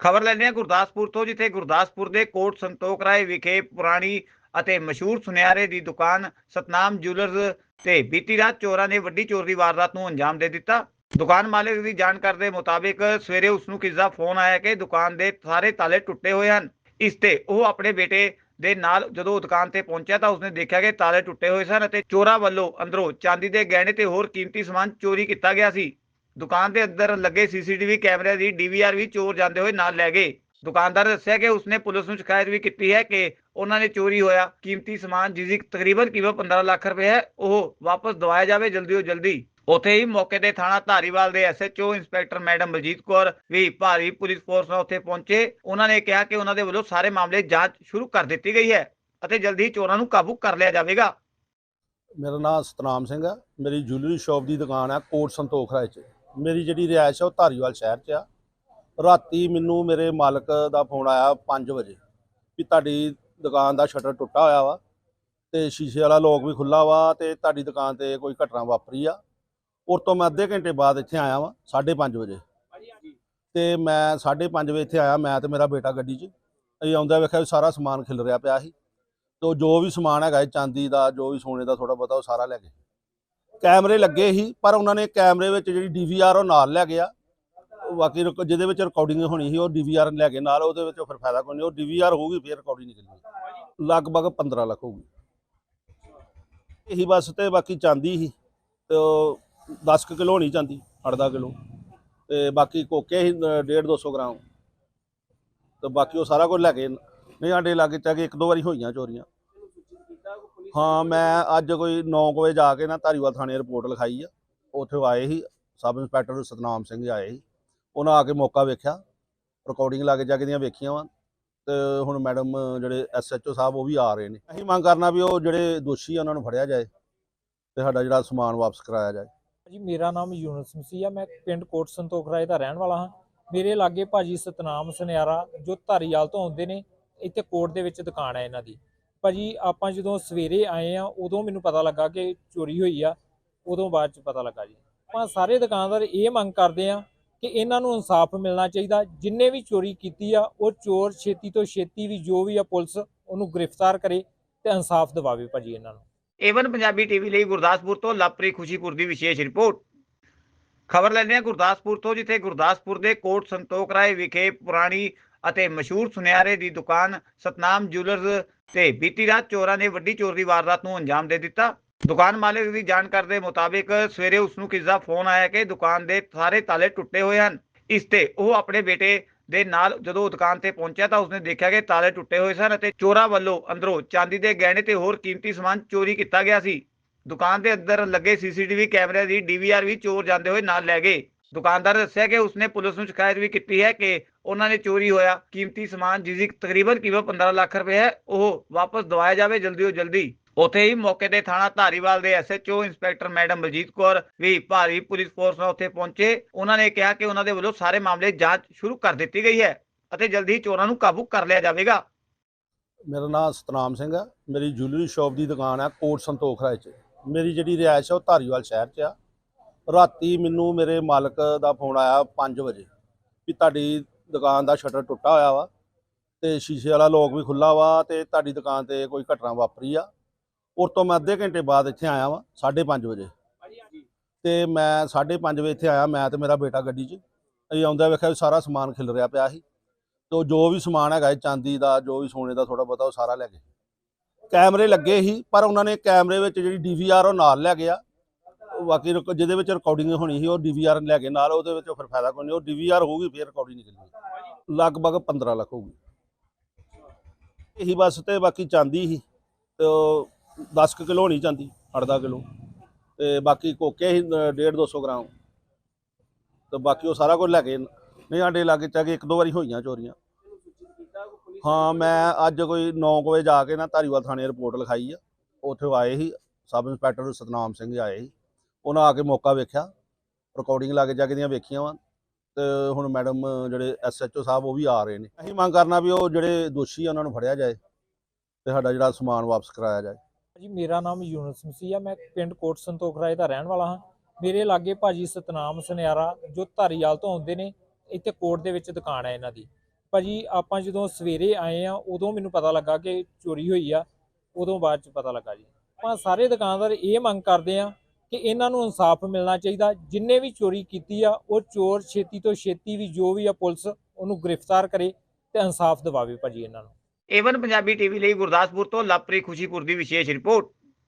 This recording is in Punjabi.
ਖਬਰ ਲੈਂਦੇ ਹਾਂ ਗੁਰਦਾਸਪੁਰ ਤੋਂ, ਜਿੱਥੇ ਗੁਰਦਾਸਪੁਰ ਦੇ ਕੋਟ ਸੰਤੋਖ ਰਾਏ ਵਿਖੇ ਪੁਰਾਣੀ ਅਤੇ ਮਸ਼ਹੂਰ ਸੁਨਿਆਰੇ ਦੀ ਦੁਕਾਨ ਸਤਨਾਮ ਜੁਐਲਰਸ ਤੇ ਬੀਤੀ ਰਾਤ ਚੋਰਾਂ ਨੇ ਵੱਡੀ ਚੋਰੀ ਵਾਰਦਾਤ ਨੂੰ ਅੰਜਾਮ ਦੇ ਦਿੱਤਾ। ਦੁਕਾਨ ਮਾਲਕ ਦੀ ਜਾਣਕਾਰੀ ਦੇ ਮੁਤਾਬਿਕ ਸਵੇਰੇ ਉਸ ਨੂੰ ਕਿਸ ਦਾ ਫੋਨ ਆਇਆ ਕਿ ਦੁਕਾਨ ਦੇ ਸਾਰੇ ਤਾਲੇ ਟੁੱਟੇ ਹੋਏ ਹਨ। ਇਸ ਤੇ ਉਹ ਆਪਣੇ ਬੇਟੇ ਦੇ ਨਾਲ ਜਦੋਂ ਦੁਕਾਨ ਤੇ ਪਹੁੰਚਿਆ ਤਾਂ ਉਸਨੇ ਦੇਖਿਆ ਕਿ ਤਾਲੇ ਟੁੱਟੇ ਹੋਏ ਸਨ ਅਤੇ ਚੋਰਾਂ ਵੱਲੋਂ ਅੰਦਰੋਂ ਚਾਂਦੀ ਦੇ ਗਹਿਣੇ ਤੇ ਹੋਰ ਕੀਮਤੀ ਸਮਾਨ ਚੋਰੀ ਕੀਤਾ ਗਿਆ ਸੀ। ਦੁਕਾਨ ਦੇ ਅੰਦਰ ਲੱਗੇ ਸੀਸੀਟੀਵੀ ਕੈਮਰੇ ਦੀ ਡੀਵੀਆਰ ਵੀ ਚੋਰ ਜਾਂਦੇ ਹੋਏ ਨਾਲ ਲੈ ਗਏ। ਦੁਕਾਨਦਾਰ ਦੱਸਿਆ ਕਿ ਉਸਨੇ ਪੁਲਿਸ ਨੂੰ ਸ਼ਿਕਾਇਤ ਵੀ ਕੀਤੀ ਹੈ ਕਿ ਉਹਨਾਂ ਨੇ ਚੋਰੀ ਹੋਇਆ। ਕੀਮਤੀ ਸਮਾਨ ਜਿਸ ਦੀ ਤਕਰੀਬਨ ਕੀਮਤ 15 ਲੱਖ ਰੁਪਏ ਹੈ, ਉਹ ਵਾਪਸ ਦਵਾਇਆ ਜਾਵੇ ਜਲਦੀ ਤੋਂ ਜਲਦੀ। ਉੱਥੇ ਹੀ ਮੌਕੇ ਤੇ ਥਾਣਾ ਧਾਰੀਵਾਲ ਦੇ SHO inspector madam Baljit Kaur ਵੀ ਭਾਰੀ ਪੁਲਿਸ ਫੋਰਸ ਨਾਲ ਉੱਥੇ ਪਹੁੰਚੇ। ਉਹਨਾਂ ਨੇ ਕਿਹਾ ਕਿ ਉਹਨਾਂ ਦੇ ਵੱਲੋਂ ਸਾਰੇ ਮਾਮਲੇ ਜਾਂਚ ਸ਼ੁਰੂ ਕਰ ਦਿੱਤੀ ਗਈ ਹੈ ਅਤੇ ਜਲਦੀ ਹੀ ਚੋਰਾਂ ਨੂੰ ਕਾਬੂ ਕਰ ਲਿਆ ਜਾਵੇਗਾ। ਮੇਰਾ ਨਾਮ ਸਤਨਾਮ ਸਿੰਘ ਹੈ। ਮੇਰੀ ਜੁਐਲਰੀ ਸ਼ਾਪ ਦੀ ਦੁਕਾਨ ਹੈ ਕੋਟ ਸੰਤੋਖ ਰਾਏ 'ਚ। ਮੇਰੀ ਜਿਹੜੀ ਰਿਹਾਇਸ਼ ਆ ਉਹ ਧਾਰੀਵਾਲ ਸ਼ਹਿਰ 'ਚ ਆ। ਰਾਤੀ ਮੈਨੂੰ ਮੇਰੇ ਮਾਲਕ ਦਾ ਫੋਨ ਆਇਆ 5 ਵਜੇ ਵੀ ਤੁਹਾਡੀ ਦੁਕਾਨ ਦਾ ਸ਼ਟਰ ਟੁੱਟਾ ਹੋਇਆ ਵਾ ਤੇ ਸ਼ੀਸ਼ੇ ਵਾਲਾ ਲੋਕ ਵੀ ਖੁੱਲਾ ਵਾ ਤੇ ਤੁਹਾਡੀ ਦੁਕਾਨ ਤੇ ਕੋਈ ਘਟਨਾ ਵਾਪਰੀ ਆ। ਉਸ ਤੋਂ ਮੈਂ ਅੱਧੇ ਘੰਟੇ ਬਾਅਦ ਇੱਥੇ ਆਇਆ ਵਾਂ 5:30 ਵਜੇ। ਤੇ ਮੈਂ 5:30 ਵਜੇ ਇੱਥੇ ਆਇਆ, ਮੈਂ ਤੇ ਮੇਰਾ ਬੇਟਾ ਗੱਡੀ 'ਚ। ਅਸੀਂ ਆਉਂਦਾ ਵੇਖਿਆ ਵੀ ਸਾਰਾ ਸਮਾਨ ਖਿਲ ਰਿਹਾ ਪਿਆ ਸੀ। ਤੋ ਜੋ ਵੀ ਸਮਾਨ ਹੈਗਾ ਚਾਂਦੀ ਦਾ, ਜੋ ਵੀ ਸੋਨੇ ਦਾ ਥੋੜਾ ਬਹੁਤਾ ਉਹ ਸਾਰਾ ਲੈ ਗਏ ਕੈਮਰੇ ਲੱਗੇ ਸੀ, ਪਰ ਉਹਨਾਂ ਨੇ ਕੈਮਰੇ ਵਿੱਚ ਜਿਹੜੀ ਡੀਵੀਆਰ ਉਹ ਨਾਲ ਲੈ ਗਿਆ। ਬਾਕੀ ਰਿਕ- ਜਿਹਦੇ ਵਿੱਚ ਰਿਕਾਰਡਿੰਗ ਹੋਣੀ ਸੀ, ਉਹ ਡੀਵੀਆਰ ਲੈ ਕੇ ਨਾਲ ਉਹਦੇ ਵਿੱਚ ਫਿਰ ਫਾਇਦਾ ਕੋਈ ਨਹੀਂ, ਉਹ ਡੀਵੀਆਰ ਹੋਊਗੀ, ਫਿਰ ਰਿਕਾਰਡਿੰਗ ਨਿਕਲਣੀ ਲਗਭਗ 15 ਲੱਖ ਹੋਊਗੀ। ਇਹੀ ਬਸ ਤੇ ਬਾਕੀ ਚਾਂਦੀ ਸੀ, ਤੇ ਉਹ 10 ਕੁ ਕਿਲੋ ਹੋਣੀ ਚਾਂਦੀ 8-10 ਕਿਲੋ। ਤੇ ਬਾਕੀ ਕੋਕੇ ਸੀ 1.5 200 ਗ੍ਰਾਮ। ਤੇ ਬਾਕੀ ਉਹ ਸਾਰਾ ਕੁਝ ਲੈ ਕੇ, ਨਹੀਂ, ਆਂਡੇ ਲਾਗੇ ਚਾਗੇ ਇੱਕ ਦੋ ਵਾਰੀ ਹੋਈਆਂ ਚੋਰੀਆਂ। ਹਾਂ, ਮੈਂ ਅੱਜ ਕੋਈ 9 ਵਜੇ ਜਾ ਕੇ ਨਾ ਧਾਰੀਵਾਲ ਥਾਣੇ ਰਿਪੋਰਟ ਲਿਖਾਈ ਆ। ਉੱਥੇ ਆਏ ਸੀ, ਸਬ ਇੰਸਪੈਕਟਰ ਸਤਨਾਮ ਸਿੰਘ ਆਏ ਸੀ। ਉਹਨਾਂ ਆ ਕੇ ਮੌਕਾ ਵੇਖਿਆ। ਰਿਕਾਰਡਿੰਗ ਲਾ ਕੇ ਜਾ ਕੇ ਦੀਆਂ ਵੇਖੀਆਂ ਵਾ। ਤੇ ਹੁਣ ਮੈਡਮ ਜਿਹੜੇ ਐਸਐਚਓ ਸਾਹਿਬ ਉਹ ਵੀ ਆ ਰਹੇ ਨੇ। ਅਸੀਂ ਮੰਗ ਕਰਨਾ ਵੀ ਉਹ ਜਿਹੜੇ ਦੋਸ਼ੀ ਆ, ਉਹਨਾਂ ਨੂੰ ਫੜਿਆ ਜਾਏ ਤੇ ਸਾਡਾ ਜਿਹੜਾ ਸਮਾਨ ਵਾਪਸ ਕਰਾਇਆ ਜਾਏ। ਜੀ ਮੇਰਾ ਨਾਮ ਯੂਨਸ ਮਸੀਹ ਆ। ਮੈਂ ਪਿੰਡ ਕੋਟ ਸੰਤੋਖ ਰਾਏ ਦਾ ਰਹਿਣ ਵਾਲਾ ਹਾਂ। ਮੇਰੇ ਲਾਗੇ ਭਾਜੀ ਸਤਨਾਮ ਸੁਨਿਆਰਾ ਜੋ ਧਾਰੀਵਾਲ ਤੋਂ ਆਉਂਦੇ ਨੇ, ਇੱਥੇ ਕੋਟ ਦੇ ਵਿੱਚ ਦੁਕਾਨ ਹੈ ਇਹਨਾਂ ਦੀ। ਭਾਜੀ ਆਪਾਂ ਜਦੋਂ ਸਵੇਰੇ ਆਏ ਆ ਉਦੋਂ ਮੈਨੂੰ ਪਤਾ ਲੱਗਾ ਕਿ ਚੋਰੀ ਹੋਈ ਆ ਉਦੋਂ ਬਾਅਦ ਚ ਪਤਾ ਲੱਗਾ ਜੀ। ਆਪਾਂ ਸਾਰੇ ਦੁਕਾਨਦਾਰ ਇਹ ਮੰਗ ਕਰਦੇ ਆ ਕਿ ਇਹਨਾਂ ਨੂੰ ਇਨਸਾਫ ਮਿਲਣਾ ਚਾਹੀਦਾ। ਜਿੰਨੇ ਵੀ ਚੋਰੀ ਕੀਤੀ ਆ ਉਹ ਚੋਰ ਛੇਤੀ ਤੋਂ ਛੇਤੀ ਵੀ ਜੋ ਵੀ ਆ ਪੁਲਿਸ ਉਹਨੂੰ ਗ੍ਰਿਫਤਾਰ ਕਰੇ ਤੇ ਇਨਸਾਫ ਦਿਵਾਵੇ ਭਾਜੀ ਇਹਨਾਂ ਨੂੰ। ਏਵਨ ਪੰਜਾਬੀ ਟੀਵੀ ਲਈ ਗੁਰਦਾਸਪੁਰ ਤੋਂ ਲਵਪ੍ਰੀਤ ਖੁਸ਼ੀਪੁਰ ਦੀ ਵਿਸ਼ੇਸ਼ ਰਿਪੋਰਟ। ਖਬਰ ਲੈਂਦੇ ਹਾਂ ਗੁਰਦਾਸਪੁਰ ਤੋਂ ਜਿੱਥੇ ਗੁਰਦਾਸਪੁਰ ਦੇ ਕੋਟ ਸੰਤੋਖ ਰਾਏ ਵਿਖੇ ਪੁਰਾਣੀ ਅਤੇ ਮਸ਼ਹੂਰ ਸੁਨਿਆਰੇ ਦੀ ਦੁਕਾਨ ਸਤਨਾਮ ਜੁਐਲਰਸ ਤੇ ਬੀਤੀ ਰਾਤ ਚੋਰਾਂ ਨੇ ਵੱਡੀ ਚੋਰੀ ਦੀ ਵਾਰਦਾਤ ਨੂੰ ਅੰਜਾਮ ਦੇ ਦਿੱਤਾ। ਦੁਕਾਨ ਮਾਲਕ ਦੀ ਜਾਣਕਾਰੀ ਦੇ ਮੁਤਾਬਿਕ ਸਵੇਰੇ ਉਸ ਨੂੰ ਕਿਸ ਦਾ ਫੋਨ ਆਇਆ ਕਿ ਦੁਕਾਨ ਦੇ ਸਾਰੇ ਤਾਲੇ ਟੁੱਟੇ ਹੋਏ ਹਨ। ਇਸ ਤੇ ਉਹ ਆਪਣੇ ਬੇਟੇ ਦੇ ਨਾਲ ਜਦੋਂ ਦੁਕਾਨ ਤੇ ਪਹੁੰਚਿਆ ਤਾਂ ਉਸਨੇ ਦੇਖਿਆ ਕਿ ਤਾਲੇ ਟੁੱਟੇ ਹੋਏ ਸਨ ਅਤੇ ਚੋਰਾਂ ਵੱਲੋਂ ਅੰਦਰੋਂ ਚਾਂਦੀ ਦੇ ਗਹਿਣੇ ਤੇ ਹੋਰ ਕੀਮਤੀ ਸਮਾਨ ਚੋਰੀ ਕੀਤਾ ਗਿਆ ਸੀ। ਦੁਕਾਨ ਦੇ ਅੰਦਰ ਲੱਗੇ ਸੀਸੀਟੀਵੀ ਕੈਮਰੇ ਦੀ ਡੀਵੀਆਰ ਵੀ ਚੋਰ ਜਾਂਦੇ ਹੋਏ ਨਾਲ ਲੈ ਗਏ। ਦੁਕਾਨਦਾਰ ਦੱਸਿਆ ਕਿ ਉਸਨੇ ਪੁਲਿਸ ਨੂੰ ਸ਼ਿਕਾਇਤ ਵੀ ਕੀਤੀ ਹੈ ਕਿ ਉਹਨਾਂ ਨੇ ਚੋਰੀ ਹੋਇਆ। ਕੀਮਤੀ ਸਮਾਨ ਜਿਸ ਦੀ ਤਕਰੀਬਨ ਕੀਮਤ 15 ਲੱਖ ਰੁਪਏ ਹੈ, ਉਹ ਵਾਪਸ ਦਵਾਇਆ ਜਾਵੇ ਜਲਦੀ ਤੋਂ ਜਲਦੀ। ਉੱਥੇ ਹੀ ਮੌਕੇ ਤੇ ਥਾਣਾ ਧਾਰੀਵਾਲ ਦੇ SHO inspector madam Baljit Kaur ਵੀ ਭਾਰੀ ਪੁਲਿਸ ਫੋਰਸ ਨਾਲ ਉੱਥੇ ਪਹੁੰਚੇ। ਉਹਨਾਂ ਨੇ ਕਿਹਾ ਕਿ ਉਹਨਾਂ ਦੇ ਵੱਲੋਂ ਸਾਰੇ ਮਾਮਲੇ ਜਾਂਚ ਸ਼ੁਰੂ ਕਰ ਦਿੱਤੀ ਗਈ ਹੈ ਅਤੇ ਜਲਦੀ ਹੀ ਚੋਰਾਂ ਨੂੰ ਕਾਬੂ ਕਰ ਲਿਆ ਜਾਵੇਗਾ। ਮੇਰਾ ਨਾਮ ਸਤਨਾਮ ਸਿੰਘ ਹੈ। ਮੇਰੀ ਜੁਐਲਰੀ ਸ਼ਾਪ ਦੀ ਦੁਕਾਨ ਹੈ ਕੋਟ ਸੰਤੋਖ ਰਾਏ 'ਚ ਮੇਰੀ ਜਿਹੜੀ ਰਿਹਾਇਸ਼ ਹੈ ਉਹ ਧਾਰੀਵਾਲ ਸ਼ਹਿਰ 'ਚ ਆ। ਰਾਤੀ ਮੈਨੂੰ ਮੇਰੇ ਮਾਲਕ ਦਾ ਫੋਨ ਆਇਆ 5 ਵਜੇ ਵੀ ਤੁਹਾਡੀ ਦੁਕਾਨ ਦਾ ਸ਼ਟਰ ਟੁੱਟਾ ਹੋਇਆ ਵਾ ਤੇ ਸ਼ੀਸ਼ੇ ਵਾਲਾ ਲੋਕ ਵੀ ਖੁੱਲਾ ਵਾ ਤੇ ਤੁਹਾਡੀ ਦੁਕਾਨ ਤੇ ਕੋਈ ਘਟਨਾ ਵਾਪਰੀ ਆ। ਉਸ ਤੋਂ ਮੈਂ ਅੱਧੇ ਘੰਟੇ ਬਾਅਦ ਇੱਥੇ ਆਇਆ ਵਾਂ 5:30 ਵਜੇ। ਤੇ ਮੈਂ 5:30 ਵਜੇ ਇੱਥੇ ਆਇਆ, ਮੈਂ ਤੇ ਮੇਰਾ ਬੇਟਾ ਗੱਡੀ 'ਚ। ਅਸੀਂ ਆਉਂਦਾ ਵੇਖਿਆ ਵੀ ਸਾਰਾ ਸਮਾਨ ਖਿਲ ਰਿਹਾ ਪਿਆ ਸੀ। ਤੋ ਜੋ ਵੀ ਸਮਾਨ ਹੈਗਾ ਚਾਂਦੀ ਦਾ, ਜੋ ਵੀ ਸੋਨੇ ਦਾ ਥੋੜਾ ਬਹੁਤਾ ਉਹ ਸਾਰਾ ਲੈ ਗਏ। ਕੈਮਰੇ ਲੱਗੇ ਸੀ, ਪਰ ਉਹਨਾਂ ਨੇ ਕੈਮਰੇ ਵਿੱਚ ਜਿਹੜੀ ਡੀਵੀਆਰ ਉਹ ਨਾਲ ਲੈ ਗਿਆ। ਬਾਕੀ ਰਿਕ- ਜਿਹਦੇ ਵਿੱਚ ਰਿਕਾਰਡਿੰਗ ਹੋਣੀ ਸੀ, ਉਹ ਡੀਵੀਆਰ ਲੈ ਕੇ ਨਾਲ ਉਹਦੇ ਵਿੱਚ ਫਿਰ ਫਾਇਦਾ ਕੋਈ ਨਹੀਂ, ਉਹ ਡੀਵੀਆਰ ਹੋਊਗੀ, ਫਿਰ ਰਿਕਾਰਡਿੰਗ ਨਿਕਲਣੀ ਲਗਭਗ 15 ਲੱਖ ਹੋਊਗੀ। ਇਹੀ ਬਸ ਤੇ ਬਾਕੀ ਚਾਂਦੀ ਸੀ, ਤੇ ਉਹ 10 ਕੁ ਕਿਲੋ ਹੋਣੀ ਚਾਂਦੀ 8-10 ਕਿਲੋ। ਤੇ ਬਾਕੀ ਕੋਕੇ ਸੀ 1.5 200 ਗ੍ਰਾਮ। ਤੇ ਬਾਕੀ ਉਹ ਸਾਰਾ ਕੁਝ ਲੈ ਕੇ, ਨਹੀਂ, ਸਾਡੇ ਲਾਗੇ ਚਾਗੇ ਇੱਕ ਦੋ ਵਾਰੀ ਹੋਈਆਂ ਚੋਰੀਆਂ। ਹਾਂ, ਮੈਂ ਅੱਜ ਕੋਈ 9 ਵਜੇ ਜਾ ਕੇ ਨਾ ਧਾਰੀਵਾਲ ਥਾਣੇ ਰਿਪੋਰਟ ਲਿਖਾਈ ਆ। ਉੱਥੇ ਉਹ ਆਏ ਸੀ, ਸਬ ਇੰਸਪੈਕਟਰ ਸਤਨਾਮ ਸਿੰਘ ਆਏ ਸੀ। ਉਹਨਾਂ ਆ ਕੇ ਮੌਕਾ ਵੇਖਿਆ ਰਿਕਾਰਡਿੰਗ ਲਾ ਕੇ ਜਾ ਕੇ ਦੀਆਂ ਵੇਖੀਆਂ ਵਾ, ਤੇ ਹੁਣ ਮੈਡਮ ਜਿਹੜੇ ਐਸਐਚਓ ਸਾਹਿਬ ਉਹ ਵੀ ਆ ਰਹੇ ਨੇ। ਅਸੀਂ ਮੰਗ ਕਰਨਾ ਵੀ ਉਹ ਜਿਹੜੇ ਦੋਸ਼ੀ ਆ ਉਹਨਾਂ ਨੂੰ ਫੜਿਆ ਜਾਏ ਤੇ ਸਾਡਾ ਜਿਹੜਾ ਸਮਾਨ ਵਾਪਸ ਕਰਾਇਆ ਜਾਏ। ਜੀ ਮੇਰਾ ਨਾਮ ਯੂਨਸ ਮਸੀਹ ਆ, ਮੈਂ ਪਿੰਡ ਕੋਟ ਸੰਤੋਖ ਦਾ ਰਹਿਣ ਵਾਲਾ ਹਾਂ। ਮੇਰੇ ਲਾਗੇ ਭਾਜੀ ਸਤਨਾਮ ਸੁਨਿਆਰਾ ਜੋ ਧਾਰੀਵਾਲ ਤੋਂ ਆਉਂਦੇ ਨੇ, ਇੱਥੇ ਕੋਟ ਦੇ ਵਿੱਚ ਦੁਕਾਨ ਹੈ ਇਹਨਾਂ ਦੀ। ਭਾਜੀ, ਆਪਾਂ ਜਦੋਂ ਸਵੇਰੇ ਆਏ ਆ, ਉਦੋਂ ਮੈਨੂੰ ਪਤਾ ਲੱਗਾ ਕਿ ਚੋਰੀ ਹੋਈ ਆ, ਉਦੋਂ ਬਾਅਦ ਚ ਪਤਾ ਲੱਗਾ ਜੀ। ਆਪਾਂ ਸਾਰੇ ਦੁਕਾਨਦਾਰ ਇਹ ਮੰਗ ਕਰਦੇ ਆ ਕਿ ਇਹਨਾਂ ਨੂੰ ਇਨਸਾਫ ਮਿਲਣਾ ਚਾਹੀਦਾ। ਜਿੰਨੇ ਵੀ ਚੋਰੀ ਕੀਤੀ ਆ, ਉਹ ਚੋਰ ਛੇਤੀ ਤੋਂ ਛੇਤੀ ਵੀ ਜੋ ਵੀ ਆ ਪੁਲਿਸ, ਉਹਨੂੰ ਗ੍ਰਿਫਤਾਰ ਕਰੇ ਤੇ ਇਨਸਾਫ ਦਿਵਾਵੇ ਭਾਜੀ ਇਹਨਾਂ ਨੂੰ। ਏਵਨ ਪੰਜਾਬੀ ਟੀਵੀ ਲਈ ਗੁਰਦਾਸਪੁਰ ਤੋਂ ਲਵਪ੍ਰੀਤ ਖੁਸ਼ੀਪੁਰ ਦੀ ਵਿਸ਼ੇਸ਼ ਰਿਪੋਰਟ।